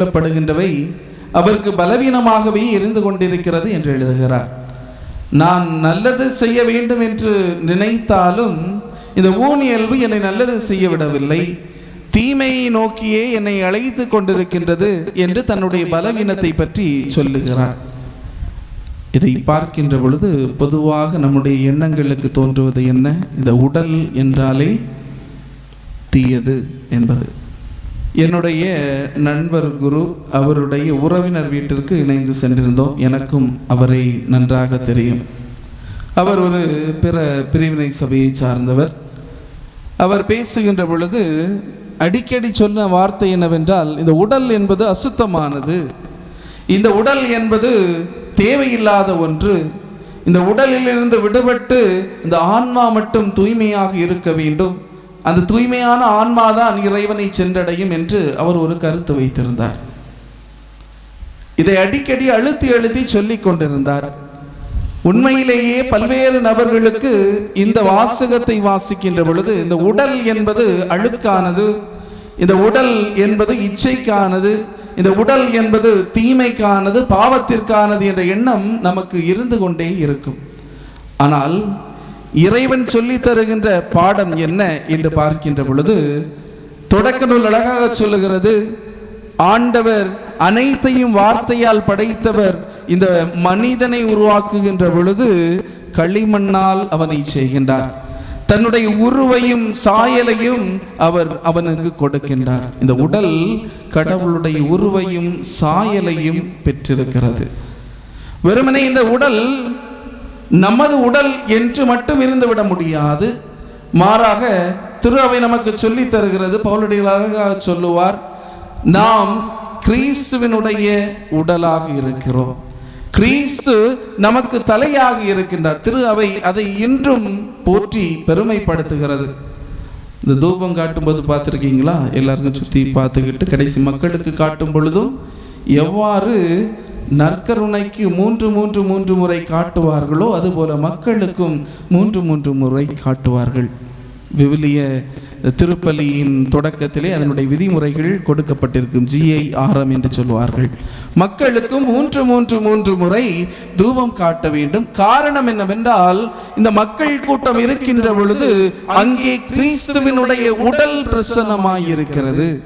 சொல்லப்படுகின்றவை அவருக்கு பலவீனமாகவே இருந்து கொண்டிருக்கிறது என்று எழுதுகிறார். நான் நல்லது செய்ய வேண்டும் என்று நினைத்தாலும் இந்த ஊனியல்பு என்னை நல்லது செய்ய விடவில்லை. தீமையை நோக்கியே என்னை அழைத்து கொண்டிருக்கின்றது என்று தன்னுடைய பலவீனத்தை பற்றி சொல்லுகிறார். இதை பார்க்கின்ற பொழுது பொதுவாக நம்முடைய எண்ணங்களுக்கு தோன்றுவது என்ன? இந்த உடல் என்றாலே தீயது என்பது. என்னுடைய நண்பர் குரு அவருடைய உறவினர் வீட்டிற்கு இணைந்து சென்றிருந்தோம். எனக்கும் அவரை நன்றாக தெரியும். அவர் ஒரு பிற பிரிவினை சபையை சார்ந்தவர். அவர் பேசுகின்ற பொழுது அடிக்கடி சொன்ன வார்த்தை என்னவென்றால் இந்த உடல் என்பது அசுத்தமானது. இந்த உடல் என்பது தேவையில்லாத ஒன்று. இந்த உடலிலிருந்து விடுபட்டு இந்த ஆன்மா மட்டும் தூய்மையாக இருக்க வேண்டும். அந்த தூய்மையான ஆன்மாதான் இறைவனை சென்றடையும் என்று அவர் ஒரு கருத்து வைத்திருந்தார். இதை அடிக்கடி அழுத்தி அழுத்தி சொல்லிக் கொண்டிருந்தார். உண்மையிலேயே பல்வேறு நபர்களுக்கு இந்த வாசகத்தை வாசிக்கின்ற பொழுது இந்த உடல் என்பது அழுக்கானது இந்த உடல் என்பது இச்சைக்கானது இந்த உடல் என்பது தீமைக்கானது பாவத்திற்கானது என்ற எண்ணம் நமக்கு இருந்து கொண்டே இருக்கும். ஆனால் இறைவன் சொல்லி தருகின்ற பாடம் என்ன என்று பார்க்கின்ற பொழுது தொடக்க நூல் அழகாக சொல்லுகிறது ஆண்டவர் அனைத்தையும் வார்த்தையால் படைத்தவர் இந்த மனிதனை உருவாக்குகின்ற பொழுது களிமண்ணால் அவனை செய்கின்றார். தன்னுடைய உருவையும் சாயலையும் அவர் அவனுக்கு கொடுக்கின்றார். இந்த உடல் கடவுளுடைய உருவையும் சாயலையும் பெற்றிருக்கிறது. வெறுமனே இந்த உடல் நமது உடல் என்று மட்டும் இருந்துவிட முடியாது. மாறாக திரு அவை நமக்கு சொல்லி தருகிறது பவுலடிகள் அழகாக சொல்லுவார் நாம் கிறிஸ்துவினுடைய உடலாக இருக்கிறோம். கிறிஸ்து நமக்கு தலையாக இருக்கின்றார். திரு அவை அதை இன்றும் போற்றி பெருமைப்படுத்துகிறது. இந்த தூபம் காட்டும்போது பார்த்துருக்கீங்களா? எல்லாருக்கும் சுற்றி பார்த்துக்கிட்டு கடைசி மக்களுக்கு காட்டும் பொழுதும் எவ்வாறு நற்கருணைக்கு மூன்று மூன்று மூன்று முறை காட்டுவார்களோ அதுபோல மக்களுக்கும் மூன்று மூன்று முறை காட்டுவார்கள். விவிலிய திருப்பலியின் தொடக்கத்திலே அதனுடைய விதிமுறைகள் கொடுக்கப்பட்டிருக்கும். ஜிஐ ஆரம் என்று சொல்வார்கள் மக்களுக்கும் மூன்று மூன்று மூன்று முறை தூபம் காட்ட வேண்டும். காரணம் என்னவென்றால் இந்த மக்கள் கூட்டம் இருக்கின்ற பொழுது அங்கே கிறிஸ்துவினுடைய உடல் பிரசனமாயிருக்கிறது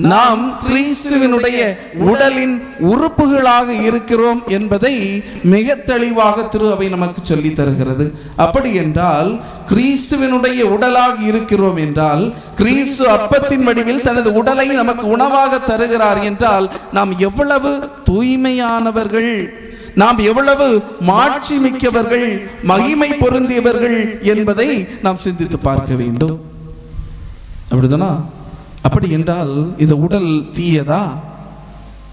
நாம் கிறிஸ்துவினுடைய உடலின் உறுப்புகளாக இருக்கிறோம் என்பதை மிக தெளிவாக திரு அவை நமக்கு சொல்லி தருகிறது. அப்படி என்றால் கிறிஸ்துவினுடைய உடலாக இருக்கிறோம் என்றால் கிறிஸ்து அப்பத்தின் வடிவில் தனது உடலை நமக்கு உணவாக தருகிறார் என்றால் நாம் எவ்வளவு தூய்மையானவர்கள் நாம் எவ்வளவு மாட்சி மிக்கவர்கள் மகிமை பொருந்தியவர்கள் என்பதை நாம் சிந்தித்து பார்க்க வேண்டும். அப்படிதானா? அப்படி என்றால் இந்த உடல் தீயதா?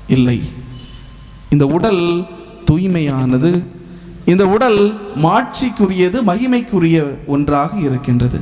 இல்லை. இந்த உடல் தூய்மையானது இந்த உடல் மாட்சிக்குரியது மகிமைக்குரிய ஒன்றாக இருக்கின்றது.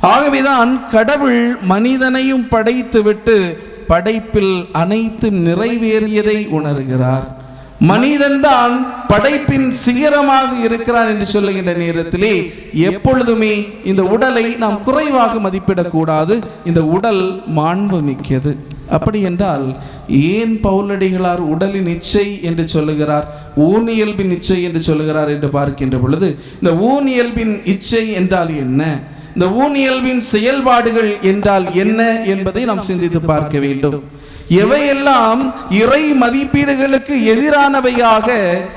ஆகவேதான் கடவுள் மனிதனையும் படைத்துவிட்டு படைப்பில் அனைத்தும் நிறைவேறியதை உணர்கிறார். மனிதன்தான் படைப்பின் சிகரமாக இருக்கிறான் என்று சொல்லுகின்ற நேரத்திலே எப்பொழுதுமே இந்த உடலை நாம் குறைவாக மதிப்பிடக்கூடாது. இந்த உடல் மாண்பு மிக்கது அப்படி என்றால் ஏன் பவுலடிகளார் உடலின் இச்சை என்று சொல்லுகிறார் ஊனியல்பின் இச்சை என்று சொல்லுகிறார் என்று பார்க்கின்ற பொழுது இந்த ஊனியல்பின் இச்சை என்றால் என்ன? இந்த ஊனியல்பின் செயல்பாடுகள் என்றால் என்ன என்பதை நாம் சிந்தித்து பார்க்க வேண்டும். எவையெல்லாம் இறை மதிப்பீடுகளுக்கு எதிரானவையாக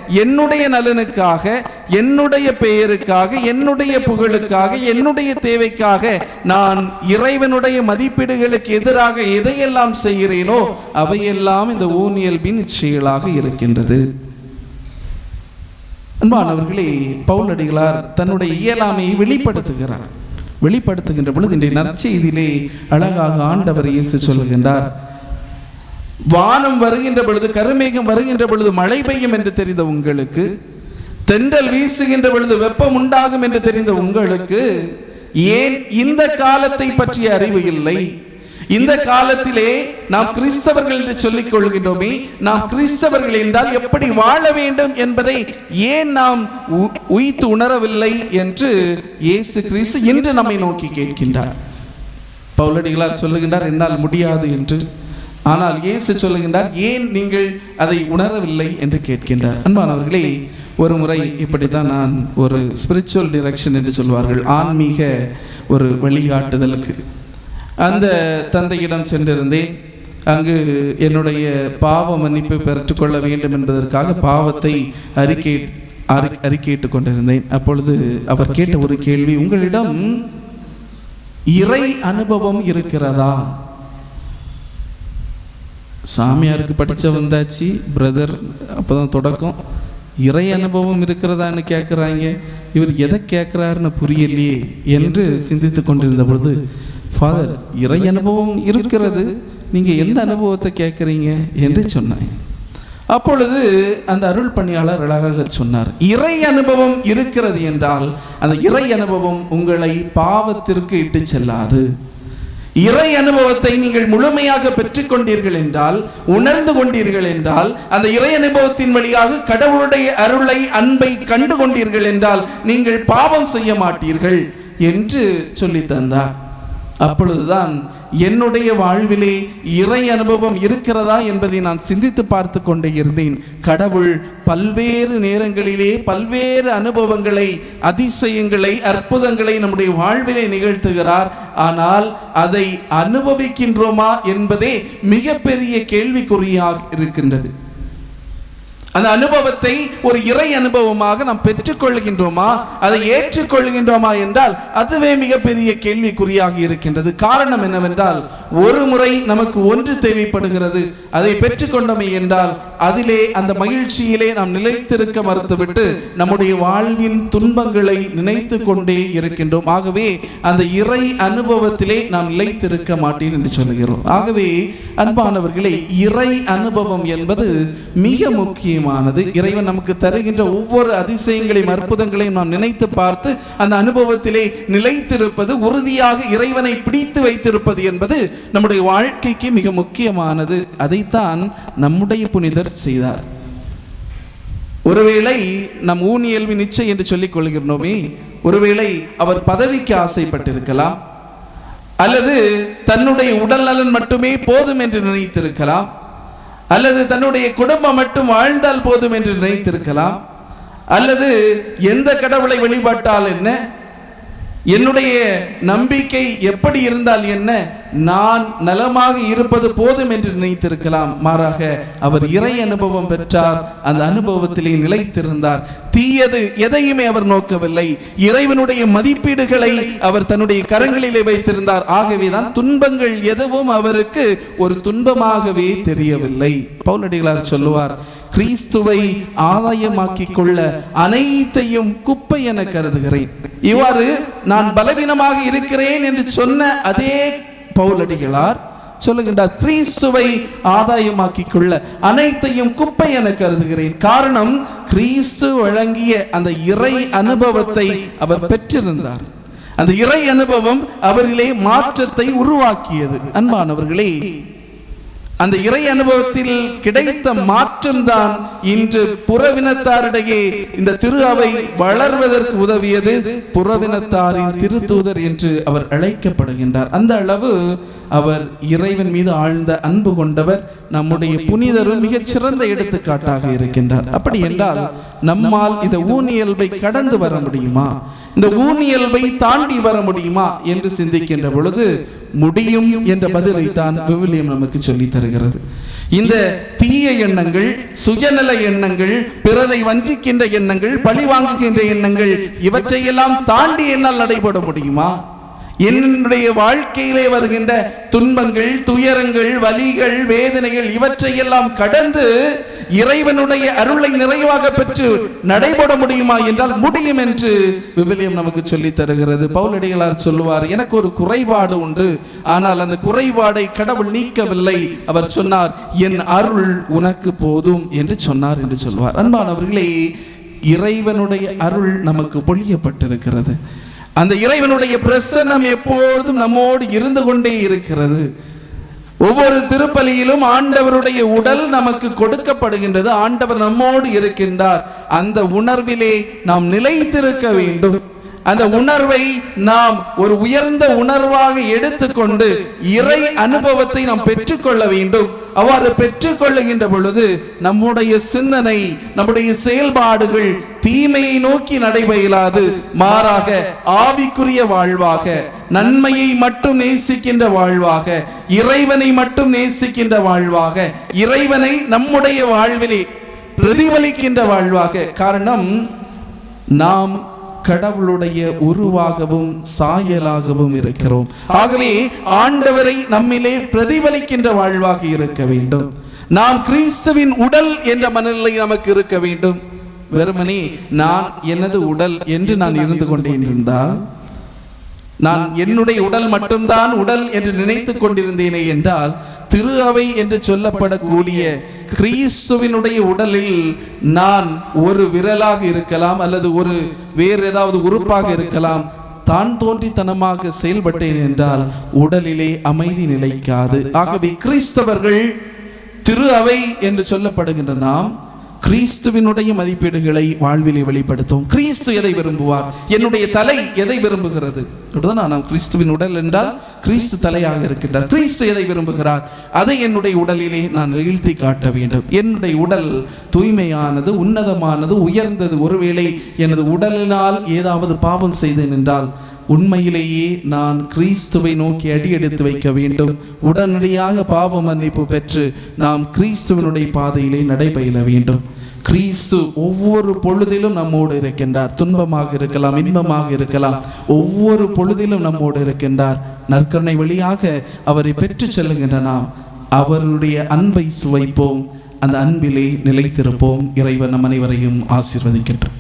என்னுடைய நலனுக்காக என்னுடைய பெயருக்காக என்னுடைய புகழுக்காக என்னுடைய தேவைக்காக நான் இறைவனுடைய மதிப்பீடுகளுக்கு எதிராக எதையெல்லாம் செய்கிறேனோ அவையெல்லாம் இந்த ஊனியல்பின் செயலாக இருக்கின்றது. அன்பானவர்களே பவுலடிகளார் தன்னுடைய இயலாமையை வெளிப்படுத்துகிறார். வெளிப்படுத்துகின்ற பொழுது இன்றைய நற்செய்தியிலே அழகாக ஆண்டவர் இயேசு சொல்கின்றார். வானம் வருகின்ற பொழுது கருமேகம் வருகின்ற பொழுது மழை பெய்யும் என்று தெரிந்த உங்களுக்கு தென்றல் வீசுகின்ற பொழுது வெப்பம் உண்டாகும் என்று தெரிந்த உங்களுக்கு ஏன் இந்த காலத்தை பற்றிய அறிவு இல்லை? இந்த காலத்திலே நாம் கிறிஸ்தவர்கள் என்று சொல்லிக் கொள்கின்றோமே நாம் கிறிஸ்தவர்கள் என்றால் எப்படி வாழ வேண்டும் என்பதை ஏன் நாம் உ- உய்த்து உணரவில்லை என்று இயேசு கிறிஸ்து இன்று நம்மை நோக்கி கேட்கின்றார். பவுலடிகளார் சொல்லுகின்றார் என்னால் முடியாது என்று. ஆனால் இயேசு சொல்லுகின்றார் ஏன் நீங்கள் அதை உணரவில்லை? என்று கேட்கின்றார். அன்பானவர்களே ஒரு முறை இப்படித்தான் நான் ஒரு ஸ்பிரிச்சுவல் டிரெக்ஷன் என்று சொல்வார்கள் ஆன்மீக ஒரு வழிகாட்டுதலுக்கு. அந்த தந்தையிடம் சென்றிருந்தேன். அங்கு என்னுடைய பாவ மன்னிப்பு பெற்றுக்கொள்ள வேண்டும் என்பதற்காக பாவத்தை அறிக்கை அறி அறிக்கையிட்டுக் கொண்டிருந்தேன். அப்பொழுது அவர் கேட்ட ஒரு கேள்வி உங்களிடம் இறை அனுபவம் இருக்கிறதா? சாமியாருக்கு படிச்ச வந்தாச்சு பிரதர் அப்பதான் தொடக்கம். இறை அனுபவம் இருக்கிறதான்னு கேட்குறாங்க இவர் எதை கேட்குறாருன்னு புரியலையே என்று சிந்தித்து கொண்டிருந்த பொழுது ஃபாதர் இறை அனுபவம் இருக்கிறது. நீங்க எந்த அனுபவத்தை கேட்குறீங்க என்று சொன்னாங்க அப்பொழுது அந்த அருள் பணியாளர் அழகாக சொன்னார் இறை அனுபவம் இருக்கிறது என்றால் அந்த இறை அனுபவம் உங்களை பாவத்திற்கு இட்டு செல்லாது. இறை அனுபவத்தை நீங்கள் முழுமையாக பெற்றுக்கொண்டீர்கள் என்றால் உணர்ந்து கொண்டீர்கள் என்றால் அந்த இறை அனுபவத்தின் வழியாக கடவுளுடைய அருளை அன்பை கண்டு கொண்டீர்கள் என்றால் நீங்கள் பாவம் செய்ய மாட்டீர்கள் என்று சொல்லி தந்தார். அப்பொழுதுதான் என்னுடைய வாழ்விலே இறை அனுபவம் இருக்கிறதா என்பதை நான் சிந்தித்து பார்த்து கொண்டே இருந்தேன். கடவுள் பல்வேறு நேரங்களிலே பல்வேறு அனுபவங்களை அதிசயங்களை அற்புதங்களை நம்முடைய வாழ்விலே நிகழ்த்துகிறார். ஆனால் அதை அனுபவிக்கின்றோமா என்பதே மிகப்பெரிய கேள்விக்குறியாக இருக்கின்றது. அந்த அனுபவத்தை ஒரு இறை அனுபவமாக நாம் பெற்றுக்கொள்கின்றோமா? அதை ஏற்றுக்கொள்கின்றோமா என்றால் அதுவே மிகப்பெரிய கேள்விக்குறியாக இருக்கின்றது. காரணம் என்னவென்றால் ஒரு முறை நமக்கு ஒன்று தேவைப்படுகிறது. அதை பெற்றுக்கொண்டோமே என்றால் அதிலே அந்த மகிழ்ச்சியிலே நாம் நிலைத்திருக்க மறுத்துவிட்டு நம்முடைய வாழ்வின் துன்பங்களை நினைத்து கொண்டே இருக்கின்றோம். ஆகவே அந்த இறை அனுபவத்திலே நாம் நிலைத்திருக்க மாட்டேன் என்று சொல்லுகிறோம். ஆகவே அன்பானவர்களே இறை அனுபவம் என்பது மிக முக்கியமானது. இறைவன் நமக்கு தருகின்ற ஒவ்வொரு அதிசயங்களையும் அற்புதங்களையும் நாம் நினைத்து பார்த்து அந்த அனுபவத்திலே நிலைத்திருப்பது உறுதியாக இறைவனை பிடித்து வைத்திருப்பது என்பது நம்முடைய வாழ்க்கைக்கு மிக முக்கியமானது. அதைத்தான் நம்முடைய புனிதர் செய்தார் ஒருவேளை நம் ஊனியல்வி நிச்சயம் என்று சொல்லிக் கொள்கிறோமே ஒருவேளை அவர் பதவிக்கு ஆசைப்பட்டிருக்கலாம் அல்லது தன்னுடைய உடல் நலன் மட்டுமே போதும் என்று நினைத்திருக்கலாம் அல்லது தன்னுடைய குடும்பம் மட்டும் வாழ்ந்தால் போதும் என்று நினைத்திருக்கலாம் அல்லது எந்த கடவுளை வழிபாட்டால் என்ன என்னுடைய நம்பிக்கை எப்படி இருந்தால் என்ன நான் நலமாக இருப்பது போதும் என்று நினைத்திருக்கலாம். மாறாக அவர் இறை அனுபவம் பெற்றார் அந்த அனுபவத்திலே நிலைத்திருந்தார். தீயது எதையுமே அவர் நோக்கவில்லை. இறைவனுடைய மதிப்பீடுகளை அவர் தன்னுடைய கரங்களிலே வைத்திருந்தார். ஆகவேதான் துன்பங்கள் எதுவும் அவருக்கு ஒரு துன்பமாகவே தெரியவில்லை. பவுலடிகளார் சொல்லுவார் கிறிஸ்துவை ஆதாயமாக்கிக் கொள்ள அனைத்தையும் குப்பை என கருதுகிறேன். இவ்வாறு நான் பலவீனமாக இருக்கிறேன் என்று சொன்ன அதே பவுலடிகளார் சொல்லுகின்றார் கிறிஸ்துவை ஆதாயமாக்கிக் கொள்ள அனைத்தையும் குப்பை என கருதுகிறேன். காரணம் கிறிஸ்து வழங்கிய அந்த இறை அனுபவத்தை அவர் பெற்றிருந்தார். அந்த இறை அனுபவம் அவரிலே மாற்றத்தை உருவாக்கியது. அன்பானவர்களே அந்த இறை அனுபவத்தில் கிடைத்த மாற்றம்தான் இன்று புறவினத்தாரிடையே இந்த திரு அவை வளர்வதற்கு உதவியது புறவினத்தாரின் திருத்தூதர் என்று அவர் அழைக்கப்படுகின்றார். அந்த அளவு அவர் இறைவன் மீது ஆழ்ந்த அன்பு கொண்டவர் நம்முடைய புனிதரும் மிகச் சிறந்த எடுத்துக்காட்டாக இருக்கின்றார். அப்படி என்றால் நம்மால் இந்த ஊனியல்பை கடந்து வர முடியுமா? இந்த ஊனியல்பை தாண்டி வர முடியுமா என்று சிந்திக்கின்ற பொழுது முடியும் என்ற பதிலை தான் விவிலியம் நமக்கு சொல்லி தருகிறது. இந்த தீய எண்ணங்கள் சுயநல எண்ணங்கள் பிறரை வஞ்சிக்கின்ற எண்ணங்கள் பழி வாங்குகின்ற எண்ணங்கள் இவற்றையெல்லாம் தாண்டி என்னால் நடைபெற முடியுமா? என்னுடைய வாழ்க்கையிலே வருகின்ற துன்பங்கள் துயரங்கள் வலிகள் வேதனைகள் இவற்றையெல்லாம் கடந்து இறைவனுடைய அருளை நிறைவாக பெற்று நடைபெற முடியுமா என்றால் முடியும் என்று விவிலியம் நமக்கு சொல்லி தருகிறது. பவுலடிகளார் சொல்லுவார் எனக்கு ஒரு குறைபாடு உண்டு. ஆனால் அந்த குறைபாடை கடவுள் நீக்கவில்லை. அவர் சொன்னார் என் அருள் உனக்கு போதும் என்று சொன்னார் என்று சொல்வார் அன்பானவர்களே இறைவனுடைய அருள் நமக்கு பொழியப்பட்டிருக்கிறது. அந்த இறைவனுடைய பிரசனம் எப்பொழுதும் நம்மோடு இருந்து கொண்டே இருக்கிறது. ஒவ்வொரு திருப்பலியிலும் ஆண்டவருடைய உடல் நமக்கு கொடுக்கப்படுகின்றது. ஆண்டவர் நம்மோடு இருக்கின்றார். அந்த உணர்விலே நாம் நிலைத்திருக்க வேண்டும். அந்த உணர்வை நாம் ஒரு உயர்ந்த உணர்வாக எடுத்துக்கொண்டு இறை அனுபவத்தை நாம் பெற்றுக்கொள்ள வேண்டும். அவ்வாறு பெற்றுக்கொள்ளுகின்ற பொழுது நம்முடைய சிந்தனை நம்முடைய செயல்பாடுகள் தீமையை நோக்கி நடைபெறாது மாறாக ஆவிக்குரிய வாழ்வாக நன்மையை மட்டும் நேசிக்கின்ற வாழ்வாக இறைவனை மட்டும் நேசிக்கின்ற வாழ்வாக இறைவனை நம்முடைய வாழ்விலே பிரதிபலிக்கின்ற வாழ்வாக. காரணம் நாம் கடவுளுடைய உருவாகவும் சாயலாகவும் இருக்கிறோம். ஆகவே ஆண்டவரை நம்மிலே பிரதிபலிக்கின்ற வாழ்வாக இருக்க வேண்டும். நாம் கிறிஸ்துவின் உடல் என்ற மனநிலை நமக்கு இருக்க வேண்டும். வெறுமனே நான் எனது உடல் என்று நான் இருந்து கொண்டேன் இருந்தால் நான் என்னுடைய உடல் மட்டும்தான் உடல் என்று நினைத்துக் கொண்டிருந்தேனே என்றால் திரு அவை என்று சொல்லப்படக்கூடிய கிறிஸ்துவினுடைய உடலில் நான் ஒரு விரலாக இருக்கலாம் அல்லது ஒரு வேறு ஏதாவது உறுப்பாக இருக்கலாம். தான் தோன்றித்தனமாக செயல்பட்டேன் என்றால் உடலிலே அமைதி நிலைக்காது. ஆகவே கிறிஸ்தவர்கள் திரு அவை என்று சொல்லப்படுகின்ற நாம் கிறிஸ்துவினுடைய மதிப்பீடுகளை வாழ்விலே வெளிப்படுத்தும். கிறிஸ்து எதை விரும்புவார்? என்னுடைய தலை எதை விரும்புகிறது? நான் கிறிஸ்துவின் உடல் என்றால் கிறிஸ்து தலையாக இருக்கின்றார். கிறிஸ்து எதை விரும்புகிறார்? அதை என்னுடைய உடலிலே நான் நிகழ்த்தி காட்ட வேண்டும். என்னுடைய உடல் தூய்மையானது உன்னதமானது உயர்ந்தது. ஒருவேளை எனது உடலினால் ஏதாவது பாவம் செய்தேன் என்றால் உண்மையிலேயே நான் கிறிஸ்துவை நோக்கி அடி எடுத்து வைக்க வேண்டும். உடனடியாக பாவ மன்னிப்பு பெற்று நாம் கிறிஸ்துவனுடைய பாதையிலே நடைபயில வேண்டும். கிறிஸ்து ஒவ்வொரு பொழுதிலும் நம்மோடு இருக்கின்றார். துன்பமாக இருக்கலாம் இன்பமாக இருக்கலாம். ஒவ்வொரு பொழுதிலும் நம்மோடு இருக்கின்றார். நற்கருணை வழியாக அவரை பெற்று செல்லுகின்ற நாம் அவருடைய அன்பை சுவைப்போம். அந்த அன்பிலே நிலைத்திருப்போம். இறைவன் நம் அனைவரையும் ஆசீர்வதிக்கின்றோம்